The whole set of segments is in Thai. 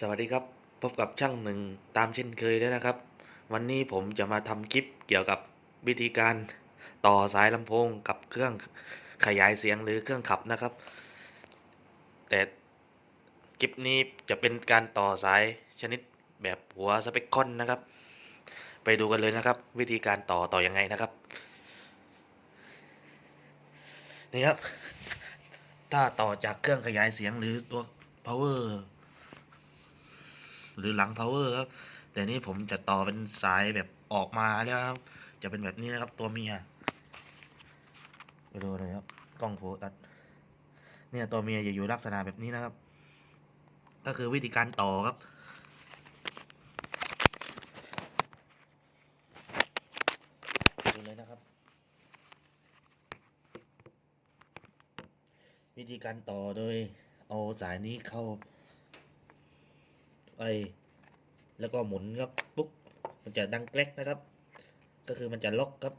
สวัสดีครับพบกับช่างหนึ่งตามเช่นเคยแล้วนะครับ วันนี้ผมจะมาทำคลิปเกี่ยวกับวิธีการต่อสายลำโพงกับเครื่องขยายเสียงหรือเครื่องขับนะครับ แต่คลิปนี้จะเป็นการต่อสายชนิดแบบหัวสเปกคอนนะครับ ไปดูกันเลยนะครับ วิธีการต่อต่อยังไงนะครับนี่ครับถ้าต่อจากเครื่องขยายเสียงหรือตัว power หรือหลัง power ครับ แต่นี่ผมจะต่อเป็นสายแบบออกมาแล้วครับ จะเป็นแบบนี้นะครับตัวเมียไปดูเลยครับกล้องโฟกัสเนี่ยตัวเมียจะอยู่ลักษณะแบบนี้นะครับ ก็คือวิธีการต่อครับดูเลยนะครับ วิธีการต่อโดยเอาสายนี้เข้า ไปแล้วก็หมุนครับปุ๊บมันจะดังแกรกนะครับ ก็คือมันจะล็อกครับ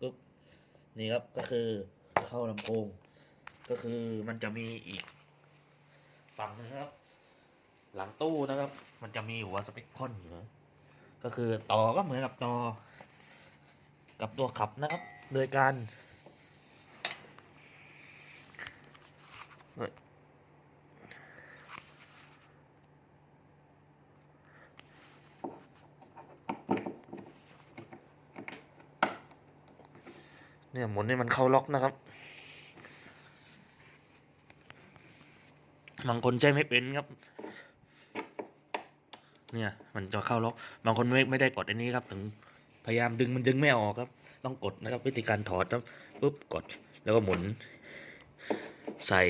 ปุ๊บนี่ครับก็คือเข้าลำโพง ก็คือมันจะมีอีกฝั่งหนึงครับ หลังตู้นะครับ มันจะมีหัวสเปคคอนอยู่นะก็คือต่อก็เหมือนกับต่อ กับตัวขับนะครับ โดยการ เนี่ยหมุนให้มันเข้าล็อกนะครับ บางคนใช้ไม่เป็นครับ เนี่ยมันจะเข้าล็อก บางคนไม่ไม่ได้กดอันนี้ครับ ถึงพยายามดึงมันดึงไม่ออกครับ ต้องกดนะครับ วิธีการถอดครับปุ๊บกดแล้วก็หมุน ใส่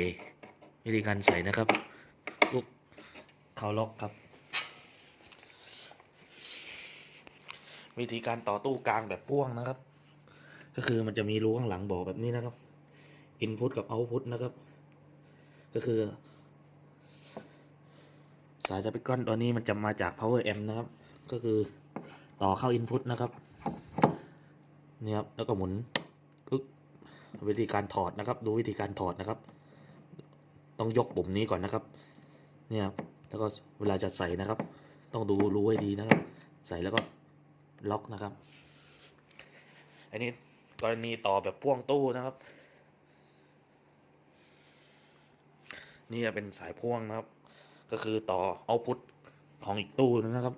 วิธีการใส่นะครับปุ๊บเข้าล็อกครับ วิธีการต่อตู้กลางแบบพ่วงนะครับ ก็คือมันจะมีรูข้างหลังบอกแบบนี้นะครับ input กับ output นะครับ ก็คือ สายสปีกอนตัวนี้มันจะมาจาก power amp นะครับ ก็คือต่อเข้า input นะครับนี่ครับแล้วก็หมุนปึ๊กวิธีการถอดนะครับ ดูวิธีการถอดนะครับ ต้องยกปุ่มนี้ก่อนนะครับ เนี่ยครับแล้วก็เวลาจะใส่นะครับ ต้องดูรู้ให้ดีนะครับ ใส่แล้วก็ล็อกนะครับ อันนี้ กรณีต่อแบบพ่วงตู้นะครับ นี่จะเป็นสายพ่วงนะครับ ก็คือต่อเอาพุทของอีกตู้นึงนะครับ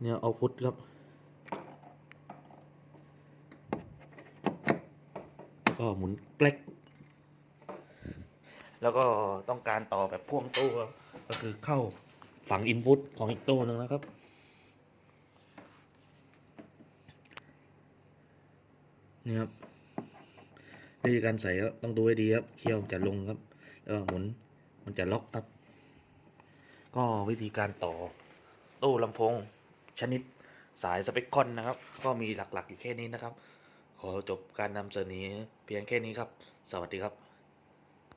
เนี่ยเอาพุทครับก็หมุนแกล็ก แล้วก็ต้องการต่อแบบพ่วงตู้ก็คือเข้าฝังอินพุตของอีกตู้นึงนะครับ นี่ครับวิธีการใส่ก็ต้องดูให้ดีครับเคี่ยวจะลงครับแล้วหมุนมันจะล็อกครับ ก็วิธีการต่อตู้ลำโพงชนิดสายสเปคคอนนะครับ ก็มีหลักๆอยู่แค่นี้นะครับ ขอจบการนำเสนอเพียงแค่นี้ครับ สวัสดีครับ